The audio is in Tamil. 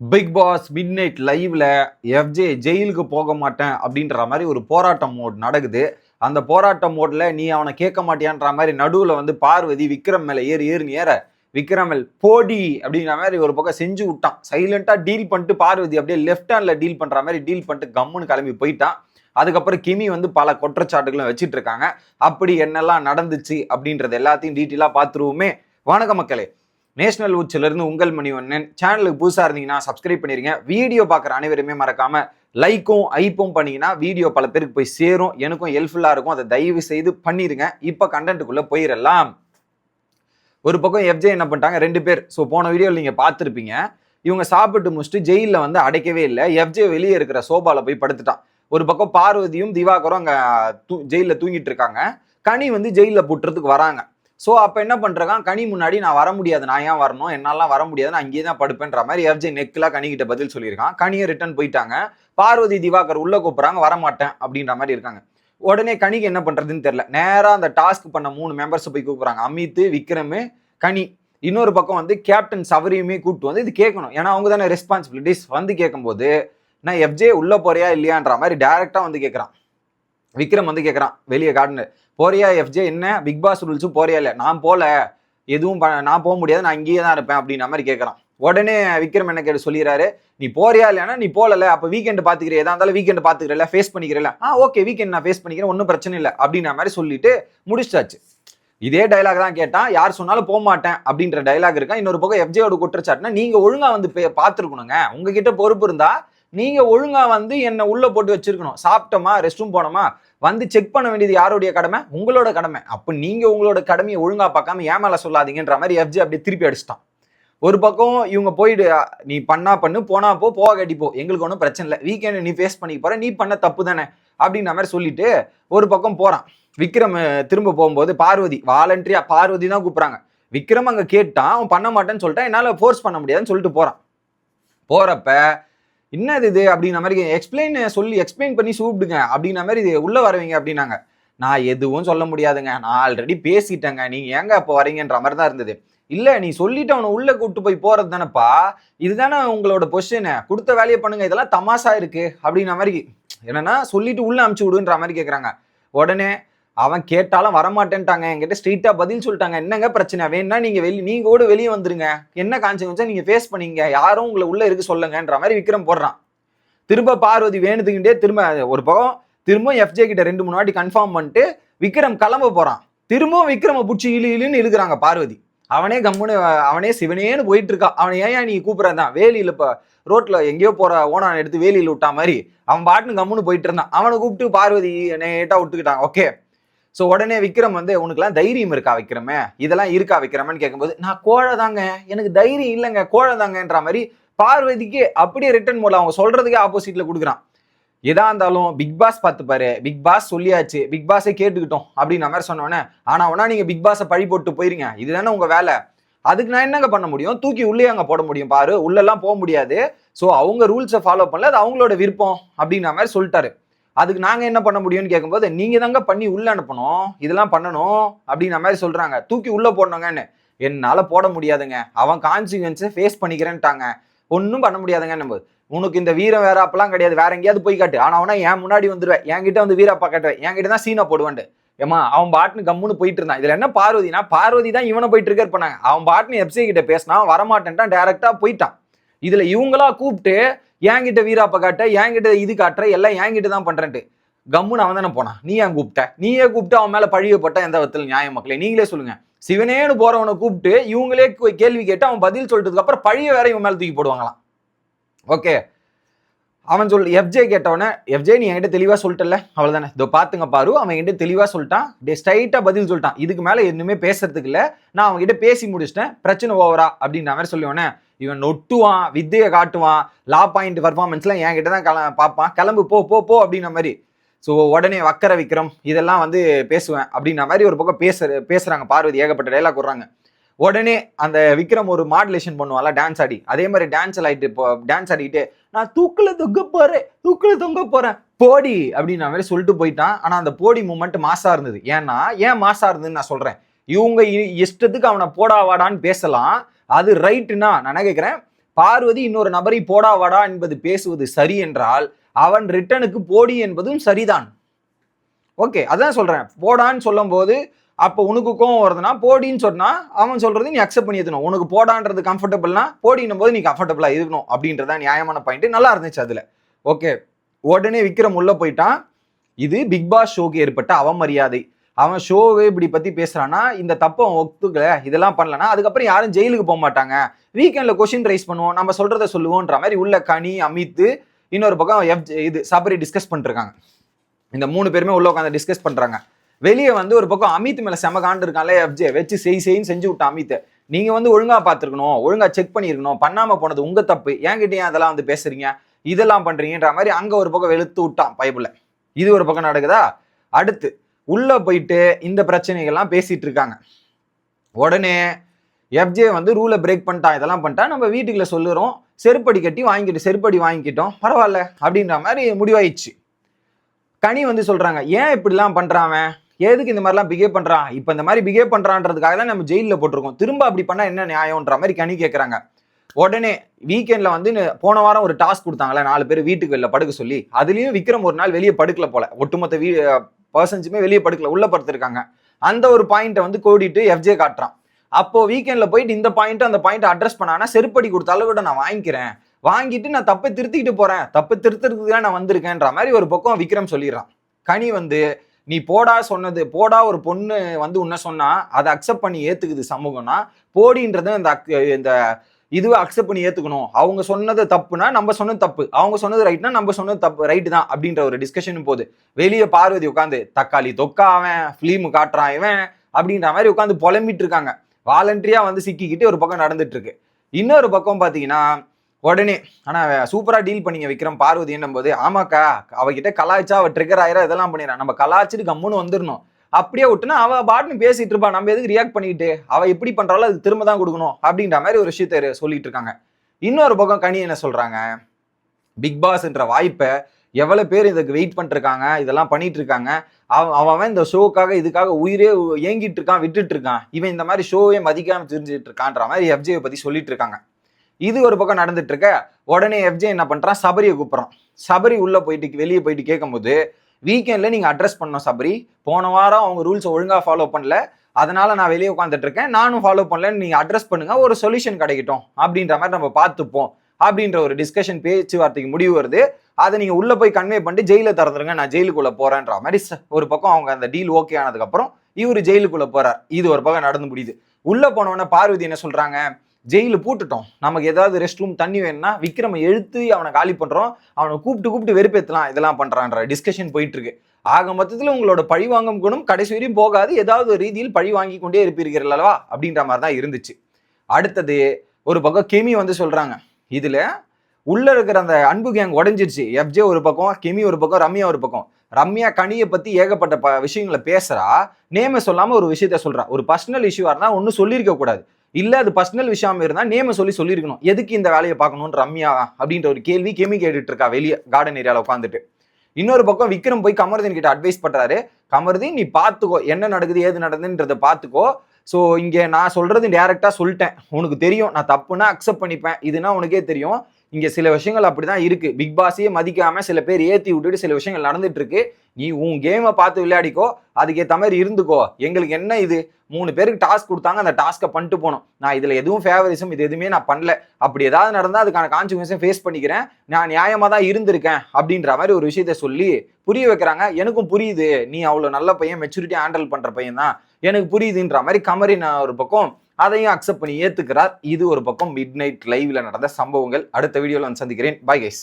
பிக் பாஸ் மிட் நைட் லைவ்ல எஃப்ஜே ஜெயிலுக்கு போக மாட்டேன் அப்படின்ற மாதிரி ஒரு போராட்டம் மோட் நடக்குது. அந்த போராட்டம் மோட்ல நீ அவனை கேட்க மாட்டியான்ற மாதிரி நடுவுல வந்து பார்வதி விக்ரம் மேல ஏறி ஏறி. ஏற விக்ரமல் போடி அப்படின்ற மாதிரி ஒரு பக்கம் செஞ்சு விட்டான். சைலண்டா டீல் பண்ணிட்டு பார்வதி அப்படியே லெஃப்ட் ஹேண்ட்ல டீல் பண்ற மாதிரி டீல் பண்ணிட்டு கம்முன்னு கிளம்பி போயிட்டான். அதுக்கப்புறம் கிமி வந்து பல குற்றச்சாட்டுகளும் வச்சுட்டு இருக்காங்க. அப்படி என்னெல்லாம் நடந்துச்சு அப்படின்றது எல்லாத்தையும் டீட்டெயிலாக பார்த்துருவோமே. வணக்க மக்களே. நேஷனல் உச்சிலிருந்து உங்கள் மணிவண்ணன் சேனலுக்கு புதுசாக இருந்தீங்கன்னா சப்ஸ்கிரைப் பண்ணிருங்க. வீடியோ பார்க்குற அனைவருமே மறக்காம லைக்கும் ஐப்பும் பண்ணீங்கன்னா வீடியோ பல பேருக்கு போய் சேரும். எனக்கும் ஹெல்ப்ஃபுல்லாக இருக்கும். அதை தயவு செய்து பண்ணிடுங்க இப்போ கண்டென்ட்டுக்குள்ளே போயிடலாம் ஒரு பக்கம் எஃப்ஜே என்ன பண்ணிட்டாங்க? ரெண்டு பேர். ஸோ போன வீடியோவில் நீங்கள் பார்த்துருப்பீங்க. இவங்க சாப்பிட்டு முடிச்சுட்டு ஜெயிலில் வந்து அடைக்கவே இல்லை. எஃப்ஜே வெளியே இருக்கிற சோபாவில் போய் படுத்துட்டான். ஒரு பக்கம் பார்வதியும் திவாகரும் அங்கே தூ ஜெயிலில் தூங்கிட்டு இருக்காங்க. கனி வந்து ஜெயிலில் புட்டுறதுக்கு வராங்க. ஸோ அப்போ என்ன பண்ணுறாங்க கனி முன்னாடி நான் வர முடியாது. நான் ஏன் வரணும்? என்னாலாம் வர முடியாது. நான் அங்கேயே தான் படுப்பேன்ற மாதிரி எஃப்ஜே நெக்கில் கனிக்கிட்ட பதில் சொல்லியிருக்கான். கனியை ரிட்டர்ன் போயிட்டாங்க. பார்வதி திவாகர் உள்ளே கூப்பிட்றாங்க. வரமாட்டேன் அப்படின்ற மாதிரி இருக்காங்க. உடனே கனிக்கு என்ன பண்ணுறதுன்னு தெரில நேராக அந்த டாஸ்க் பண்ண மூணு மெம்பர்ஸை போய் கூப்பிட்றாங்க. அமித் விக்ரம் கனி. இன்னொரு பக்கம் வந்து கேப்டன் சவரியுமே கூப்பிட்டு வந்து இது கேட்கணும். ஏன்னா அவங்க தானே ரெஸ்பான்சிபிலிட்டிஸ் வந்து கேட்கும்போது நான் எஃப்ஜே உள்ளே போறியா இல்லையான்ற மாதிரி டேரெக்டாக வந்து கேட்குறான். விக்ரம் வந்து கேட்குறான் வெளியே கார்டனர் போறியா எஃப்ஜே என்ன? பிக் பாஸ் ரூல்ஸும் போறியா இல்லை? நான் போல. எதுவும் ப நான் போக முடியாது நான் இங்கேயே தான் இருப்பேன் அப்படின்ற மாதிரி கேட்குறான் உடனே விக்ரம் என்ன கேட்டு சொல்லிடுறாரு நீ போறியா இல்லைன்னா நீ போகல அப்போ வீக்கெண்டு பாத்துக்கிற எதா இருந்தாலும் வீக்கெண்ட் பாத்துக்கிறல ஃபேஸ் பண்ணிக்கிறல ஆ ஓகே வீக்கெண்ட் நான் ஃபேஸ் பண்ணிக்கிறேன் ஒன்றும் பிரச்சனை இல்லை. அப்படின்ற மாதிரி சொல்லிட்டு முடிச்சாச்சு. இதே டைலாக் தான் கேட்டான். யார் சொன்னாலும் போக மாட்டேன் அப்படின்ற டைலாக் இருக்கா? இன்னொரு பக்கம் எஃப்ஜேயோட குற்றச்சாட்டுனா நீங்கள் ஒழுங்காக வந்து பார்த்துருக்கணுங்க. உங்ககிட்ட பொறுப்பு இருந்தால் நீங்கள் ஒழுங்காக வந்து என்னை உள்ளே போட்டு வச்சுருக்கணும். சாப்பிட்டோமா? ரெஸ்ட் ரூம் போனோமா? வந்து செக் பண்ண வேண்டியது யாருடைய கடமை? உங்களோட கடமை. அப்போ நீங்கள் உங்களோட கடமையை ஒழுங்கா பார்க்காம ஏன் சொல்லாதீங்கன்ற மாதிரி எஃப்ஜி அப்படியே திருப்பி அடிச்சிட்டான். ஒரு பக்கம் இவங்க போயிடு நீ பண்ணா பண்ணு போனா போ போக கட்டிப்போ போ. எங்களுக்கு ஒன்றும் பிரச்சனை இல்லை. வீக்கெண்ட் நீ ஃபேஸ் பண்ணிக்க போற நீ பண்ண தப்பு தானே? அப்படின்ற மாதிரி சொல்லிட்டு ஒரு பக்கம் போகிறான் விக்ரம் திரும்ப போகும்போது பார்வதி வாலண்டரியா பார்வதி தான் கூப்பிட்றாங்க. விக்ரம் அங்கே கேட்டான். அவன் பண்ண மாட்டேன்னு சொல்லிட்டான். என்னால் ஃபோர்ஸ் பண்ண முடியாதுன்னு சொல்லிட்டு போகிறான் போகிறப்ப என்னது இது அப்படின்ற மாதிரி எக்ஸ்பிளைன் சொல்லி எக்ஸ்பிளைன் பண்ணி சூப்பிடுங்க அப்படின்ற மாதிரி இது உள்ளே வரவீங்க அப்படின்னாங்க. நான் எதுவும் சொல்ல முடியாதுங்க. நான் ஆல்ரெடி பேசிட்டேங்க. நீங்கள் ஏங்க இப்போ வரீங்கன்ற மாதிரி தான் இருந்தது. இல்லை நீ சொல்லிட்டு அவனை உள்ள கூட்டு போய் போகிறது தானேப்பா. இதுதானே உங்களோட பொசிஷனு கொடுத்த வேலையை பண்ணுங்க. இதெல்லாம் தமாசா இருக்கு அப்படின்ற மாதிரி என்னன்னா சொல்லிட்டு உள்ள அமுச்சு விடுன்ற மாதிரி கேட்குறாங்க உடனே அவன் கேட்டாலும் வரமாட்டேன்ட்டாங்க. என்கிட்ட ஸ்ட்ரெயிட்டா பதில் சொல்லிட்டாங்க. என்னங்க பிரச்சனை? வேணா நீங்க வெளி நீங்க கூட வெளியே வந்துருங்க. என்ன கான்சிக்வன்ஸா நீங்க ஃபேஸ் பண்ணீங்க? யாரும் உங்களை உள்ள இருக்கு சொல்லுங்கன்ற மாதிரி விக்ரம் போடுறான். திரும்ப பார்வதி வேணுதுக்கிட்டே திரும்ப ஒரு பக்கம் திரும்ப எஃப்ஜே கிட்ட ரெண்டு மூணு வாட்டி கன்ஃபார்ம் பண்ணிட்டு விக்ரம் கிளம்ப போறான். திரும்பவும் விக்ரம பிடிச்சி இழு இழுன்னு இழுக்கிறாங்க பார்வதி. அவனே கம்முன்னு அவனே சிவனேன்னு போயிட்டு இருக்கான் அவனை ஏன் நீ கூப்பிடுறதான் வேலியில் இப்போ ரோட்டில் எங்கேயோ போகிற ஓனான் எடுத்து வேலியில் விட்டா மாதிரி அவன் பாட்டுன்னு கம்முன்னு போயிட்டு இருந்தான் அவனை கூப்பிட்டு பார்வதி நேட்டாக விட்டுக்கிட்டான். ஓகே ஸோ உடனே விக்ரம் வந்து உனக்குலாம் தைரியம் இருக்கா விக்ரமே? இதெல்லாம் இருக்கா விக்ரமன்னு கேட்கும்போது நான் கோழை தாங்க. எனக்கு தைரியம் இல்லைங்க. கோழை தாங்கன்ற மாதிரி பார்வதிக்கு அப்படியே ரிட்டர்ன் மூலம் அவங்க சொல்றதுக்கே ஆப்போசிட்ல கொடுக்குறான். எதா இருந்தாலும் பிக் பாஸ் பார்த்துப்பாரு. பிக் பாஸ் சொல்லியாச்சு. பிக் பாஸே கேட்டுக்கிட்டோம். அப்படின்ற மாதிரி சொன்னோன்னே ஆனா வேணா நீங்க பிக் பாஸை பழி போட்டு போயிருங்க. இதுதானே உங்க வேலை. அதுக்கு நான் என்னங்க பண்ண முடியும்? தூக்கி உள்ளே அங்கே போட முடியும் பாரு. உள்ளெல்லாம் போக முடியாது. ஸோ அவங்க ரூல்ஸை ஃபாலோ பண்ணல. அது அவங்களோட விருப்பம். அப்படின்ற மாதிரி சொல்லிட்டாரு. அதுக்கு நாங்க என்ன பண்ண முடியும்னு கேட்கும்போது நீங்க தாங்க பண்ணி உள்ள அனுப்பணும். இதெல்லாம் பண்ணணும். அப்படின்ற மாதிரி சொல்றாங்க. தூக்கி உள்ள போடணுங்கன்னு. என்னால போட முடியாதுங்க. அவன் கான்சிக்வன்ஸை ஃபேஸ் பண்ணிக்கிறேன்ட்டாங்க. ஒன்றும் பண்ண முடியாதுங்க நம்ம உனக்கு இந்த வீரம் வேற அப்பெல்லாம் கிடையாது. வேற எங்கேயாவது போய் காட்டு. ஆனா அவனா என் முன்னாடி வந்துருவேன். என்கிட்ட வந்து வீரப்பா காட்டுவேன். என்கிட்ட தான் சீனா போடுவான்ட்டு. ஏமா அவன் பாட்டுன்னு கம்முன்னு போயிட்டு இருந்தான். இதுல என்ன பார்வதினா பார்வதி தான் இவனை போயிட்டு இருக்கார் பண்ணாங்க. அவன் பாட்டுன்னு எப்சி கிட்ட பேசினா வரமாட்டேன்ட்டான். டேரக்டா போயிட்டான். இதுல இவங்களா கூப்பிட்டு என்கிட்ட வீராப்ப காட்ட என்கிட்ட இது காட்டுற எல்லாம் என்கிட்ட தான் பண்றேன்ட்டு. கம்முன்னு அவன் தானே போனான். நீ ஏன் கூப்பிட்ட? நீயே கூப்பிட்டு அவன் மேல பழிய போட்ட எந்த விதத்தில் நியாய மக்களே? நீங்களே சொல்லுங்க. சிவனேன்னு போறவனை கூப்பிட்டு இவங்களே கேள்வி கேட்டு அவன் பதில் சொல்லிட்டதுக்கு அப்புறம் பழிய வேற இவன் மேல தூக்கி போடுவாங்களாம். ஓகே? அவன் சொல் எஃப்ஜே கேட்டவனே எஃப்ஜே நீ என்கிட்ட தெளிவாக சொல்லிட்டல அவ்வளோதானே இதோ பார்த்துங்க பாரு அவன் என்கிட்ட தெளிவாக சொல்லிட்டான். டே ஸ்ட்ரைட்டாக பதில் சொல்லிட்டான். இதுக்கு மேலே எதுவுமே பேசுறதுக்கு இல்லை. நான் அவன் பேசி முடிச்சிட்டேன். பிரச்சனை ஓவரா அப்படின்ற மாதிரி சொல்லுவானே இவன் நொட்டுவான் வித்தையை காட்டுவான் லா பாயிண்ட் பர்ஃபார்மன்ஸ்லாம் என்கிட்ட தான் கல பார்ப்பான். கிளம்பு போ போ போ அப்படின்ன மாதிரி. ஸோ உடனே வக்கர விக்ரம் இதெல்லாம் வந்து பேசுவேன் அப்படின்ற மாதிரி ஒரு பக்கம் பேச பேசுகிறாங்க பார்வதி ஏகப்பட்ட டைலாக் விட்றாங்க உடனே அந்த விக்ரம் ஒரு மாடுலேஷன் பண்ணுவான்ல டான்ஸ் ஆடி. அதே மாதிரி டான்ஸ் ஆடிட்டு இப்போ டான்ஸ் ஆடிட்டு நான் தூக்கில் தொங்க போறேன் தூக்கில் தொங்க போறேன். போடி அப்படின்ற மாதிரி சொல்லிட்டு போயிட்டான். ஆனால் அந்த போடி மூமெண்ட் மாசா இருந்தது. ஏன்னா ஏன் மாசா இருந்ததுன்னு நான் சொல்றேன். இவங்க இ- இஷ்டத்துக்கு அவனை போடா வாடான்னு பேசலாம். அது ரைட்டுனா நான் என்ன பார்வதி இன்னொரு நபரை போடா வாடா என்பது பேசுவது சரி என்றால் அவன் ரிட்டனுக்கு போடி என்பதும் சரிதான். ஓகே அதான் சொல்றேன். போடான்னு சொல்லும் போது அப்போ உனக்கு கோவம் வருதுன்னா போடின்னு சொன்னா அவன் சொல்றது நீ அக்செப்ட் பண்ணி ஏற்றணும் உனக்கு போடான்றது கம்ஃபர்டபுள்னா போடினும் போது நீ கம்ஃபர்டபுளா இருக்கணும் அப்படின்றத நியாயமான பாயிண்ட் நல்லா இருந்துச்சு அதுல. ஓகே உடனே விக்ரம் உள்ள போயிட்டான். இது பிக் பாஸ் ஷோக்கு ஏற்பட்ட அவமரியாதை. அவன் ஷோவே இப்படி பத்தி பேசுறான்னா இந்த தப்பை அவன் ஒத்துக்கல இதெல்லாம் பண்ணலனா அதுக்கப்புறம் யாரும் ஜெயிலுக்கு போக மாட்டாங்க. வீக்கெண்ட்ல கொஷின் ரைஸ் பண்ணுவோம் நம்ம சொல்றத சொல்லுவோன்ற மாதிரி உள்ள கனி அமித்து இன்னொரு பக்கம் எஃப் இது சபரி டிஸ்கஸ் பண்ணிருக்காங்க இந்த மூணு பேருமே உள்ள உட்காந்து டிஸ்கஸ் பண்றாங்க. வெளியே வந்து ஒரு பக்கம் அமித் மேல செம காண்டு இருக்கான்ல எஃப்ஜே வச்சு செய் செய்ன்னு செஞ்சு விட்ட அமித். நீங்க வந்து ஒழுங்கா பார்த்துருக்கணும் ஒழுங்கா செக் பண்ணியிருக்கணும் பண்ணாம போனது உங்க தப்பு. ஏன் அதெல்லாம் வந்து பேசுறீங்க இதெல்லாம் பண்றீங்கன்ற மாதிரி அங்க ஒரு பக்கம் வெளுத்து விட்டான் பைபிள இது ஒரு பக்கம் நடக்குதா? அடுத்து உள்ள போயிட்டு இந்த பிரச்சனைகள்லாம் பேசிட்டு இருக்காங்க. உடனே எஃப்ஜே வந்து ரூலை பிரேக் பண்ணிட்டான் இதெல்லாம் பண்ணிட்டா நம்ம வீட்டுக்குள்ள சொல்லுறோம் செருப்படி கட்டி வாங்கிட்டு செருப்படி வாங்கிக்கிட்டோம் பரவாயில்ல அப்படின்ற மாதிரி முடிவாயிடுச்சு. கனி வந்து சொல்றாங்க ஏன் இப்படிலாம் பண்றான் எதுக்கு இந்த மாதிரிலாம் பிஹேவ் பண்ணுறான் இப்போ இந்த மாதிரி பிஹேவ் பண்ணுறான்றதுக்காக தான் நம்ம ஜெயிலில் போட்டிருக்கோம். திரும்ப அப்படி பண்ணால் என்ன நியாயம்ன்ற மாதிரி கனி கேட்குறாங்க உடனே வீக்கெண்டில் வந்து போன வாரம் ஒரு டாஸ்க் கொடுத்தாங்களே நாலு பேர் வீட்டுக்கு வெளில படுக்க சொல்லி அதுலேயும் விக்ரம் ஒரு நாள் வெளியே படுக்கல போல. ஒட்டுமொத்த வீ பர்சன்ஸுமே வெளியே படுக்கல உள்ள படுத்திருக்காங்க. அந்த ஒரு பாயிண்ட்டை வந்து கோடிட்டு எஃப்ஜே காட்டுறான். அப்போ வீக்கெண்டில் போயிட்டு இந்த பாயிண்ட் அந்த பாயிண்ட் அட்ரஸ் பண்ணானா செருப்படி கொடுத்த கூட நான் வாங்கிக்கிறேன். வாங்கிட்டு நான் தப்பை திருத்திக்கிட்டு போறேன். தப்பு திருத்துறதுக்கு தான் நான் வந்திருக்கேன்ற மாதிரி ஒரு பக்கம் விக்ரம் சொல்லிடுறான். கனி வந்து நீ போடா சொன்னது போடா ஒரு பொண்ணு வந்து உன்ன சொன்னா அதை அக்செப்ட் பண்ணி ஏத்துக்குது சமூகம்னா போடின்றது இந்த அக்- இந்த இதுவை அக்செப்ட் பண்ணி ஏத்துக்கணும். அவங்க சொன்னது தப்புனா நம்ம சொன்னது தப்பு. அவங்க சொன்னது ரைட்னா நம்ம சொன்னது தப்பு ரைட்டு தான் அப்படின்ற ஒரு டிஸ்கஷன் போகுது. வெளியே பார்வதி உட்காந்து தக்காளி தொக்கா அவன் ஃபிலிம் காட்டுறான் இவன் அப்படின்ற மாதிரி உட்காந்து புலம்பிட்டு இருக்காங்க. வாலண்டரியா வந்து சிக்கிக்கிட்டு ஒரு பக்கம் நடந்துட்டு இருக்கு. இன்னொரு பக்கம் பாத்தீங்கன்னா உடனே ஆனா சூப்பரா டீல் பண்ணிங்க விக்ரம் பார்வதி என்னும்போது ஆமாக்கா அவகிட்ட கலாய்ச்சா அவ ட்ரிகர் ஆயிரம் இதெல்லாம் பண்ணிடுறான் நம்ம கலாய்ச்சிட்டு கம்முன்னு வந்துடணும். அப்படியே விட்டுனா அவ பாட்டுன்னு பேசிட்டு இருப்பா. நம்ம எதுக்கு ரியாக்ட் பண்ணிக்கிட்டு அவ எப்படி பண்றாலும் அது திரும்ப தான் கொடுக்கணும் அப்படின்ற மாதிரி ஒரு விஷயத்த சொல்லிட்டு இருக்காங்க. இன்னொரு பக்கம் கனி என்ன சொல்றாங்க? பிக் பாஸ்ன்ற வாய்ப்பை எவ்வளவு பேர் இதுக்கு வெயிட் பண்ணிருக்காங்க இதெல்லாம் பண்ணிட்டு இருக்காங்க அவன் அவன் இந்த ஷோக்காக இதுக்காக உயிரே ஏங்கிட்டு இருக்கான் விட்டுட்டு இருக்கான். இவன் இந்த மாதிரி ஷோவே மதிக்காம தெரிஞ்சுட்டு இருக்கான்ற மாதிரி எஃப்ஜே பத்தி சொல்லிட்டு இருக்காங்க. இது ஒரு பக்கம் நடந்துட்டு இருக்க உடனே எஃப்ஜே என்ன பண்றான்? சபரியை கூப்பிட்றான். சபரி உள்ள போயிட்டு வெளியே போயிட்டு கேட்கும்போது வீக்கெண்ட்ல நீங்க அட்ரஸ் பண்ணோம் சபரி. போன வாரம் அவங்க ரூல்ஸை ஒழுங்கா ஃபாலோ பண்ணல. அதனால நான் வெளியே உட்காந்துட்டு இருக்கேன் நானும் ஃபாலோ பண்ணலன்னு நீங்க அட்ரஸ் பண்ணுங்க. ஒரு சொல்யூஷன் கிடைக்கட்டும். அப்படின்ற மாதிரி நம்ம பார்த்துப்போம். அப்படின்ற ஒரு டிஸ்கஷன் பேச்சுவார்த்தைக்கு முடிவு வருது. அதை நீங்கள் உள்ளே போய் கன்வே பண்ணிட்டு ஜெயிலில் திறந்துருங்க. நான் ஜெயிலுக்குள்ளே போகிறேன்ற மாதிரி. ஒரு பக்கம் அவங்க அந்த டீல் ஓகே ஆனதுக்கப்புறம் இவர் ஜெயிலுக்குள்ளே போகிறார் இது ஒரு பக்கம் நடந்து முடியுது. உள்ளே போனவொடனே பார்வதி என்ன சொல்கிறாங்க ஜெயிலில் பூட்டுட்டோம். நமக்கு ஏதாவது ரெஸ்ட் ரூம் தண்ணி வேணும்னா விக்ரம எழுத்து அவனை காலி பண்றோம். அவனை கூப்பிட்டு கூப்பிட்டு வெறுப்பேத்தலாம். இதெல்லாம் பண்றான்ற டிஸ்கஷன் போயிட்டு இருக்கு ஆக மொத்தத்தில் உங்களோட பழி வாங்கும் குணம் கடைசி வரையும் போகாது. ஏதாவது ஒரு ரீதியில் பழி வாங்கி கொண்டே இருப்பீர்கள் அல்லவா? அப்படின்ற மாதிரி தான் இருந்துச்சு. அடுத்தது ஒரு பக்கம் கெமி வந்து சொல்றாங்க. இதுல உள்ள இருக்கிற அந்த அன்பு கேங் உடஞ்சிருச்சு. எஃப்ஜே ஒரு பக்கம் கெமி ஒரு பக்கம் ரம்யா ஒரு பக்கம். ரம்யா கனியை பத்தி ஏகப்பட்ட ப விஷயங்களை பேசுறா. நேம சொல்லாம ஒரு விஷயத்த சொல்றா. ஒரு பர்சனல் இஷ்யூவா இருந்தா ஒன்றும் சொல்லியிருக்க கூடாது. இல்ல அது பர்சனல் விஷயம் இருந்தா நேம சொல்லி சொல்லியிருக்கணும். எதுக்கு இந்த வேலையை பார்க்கணும்னு ரம்யா அப்படின்ற ஒரு கேள்வி கேமி கேட்டுட்டு இருக்கா வெளியே கார்டன் ஏரியால உட்காந்துட்டு இன்னொரு பக்கம் விக்ரம் போய் கமருதீன் கிட்ட அட்வைஸ் பண்றாரு. கமருதீன் நீ பார்த்துக்கோ என்ன நடக்குது ஏது நடக்குதுன்றத பார்த்துக்கோ. ஸோ இங்கே நான் சொல்றது டேரெக்டாக சொல்லிட்டேன். உனக்கு தெரியும் நான் தப்புனா அக்செப்ட் பண்ணிப்பேன். இதுனா உனக்கே தெரியும். இங்கே சில விஷயங்கள் அப்படிதான் இருக்கு. பிக் பாஸையே மதிக்காம சில பேர் ஏற்றி விட்டுட்டு சில விஷயங்கள் நடந்துட்டு இருக்கு. நீ உன் கேமை பார்த்து விளையாடிக்கோ அதுக்கேற்ற மாதிரி இருந்துக்கோ. எங்களுக்கு என்ன இது? மூணு பேருக்கு டாஸ்க் கொடுத்தாங்க அந்த டாஸ்க்கை பண்ணிட்டு போனோம். நான் இதில் எதுவும் ஃபேவரிசம் இது எதுவுமே நான் பண்ணல. அப்படி ஏதாவது நடந்தால் அதுக்கான கான்சிக்வன்ஸை ஃபேஸ் பண்ணிக்கிறேன். நான் நியாயமாக தான் இருந்திருக்கேன் அப்படின்ற மாதிரி ஒரு விஷயத்த சொல்லி புரிய வைக்கிறாங்க. எனக்கும் புரியுது. நீ அவ்வளோ நல்ல பையன் மெச்சூரிட்டி ஹேண்டில் பண்ணுற பையன் தான். எனக்கு புரியுதுன்ற மாதிரி கமரின் ஒரு பக்கம் அதையும் அக்செப்ட் பண்ணி ஏத்துக்கிறார். இது ஒரு பக்கம் மிட் நைட் லைவ்ல நடந்த சம்பவங்கள். அடுத்த வீடியோவில் வந்து சந்திக்கிறேன். Bye guys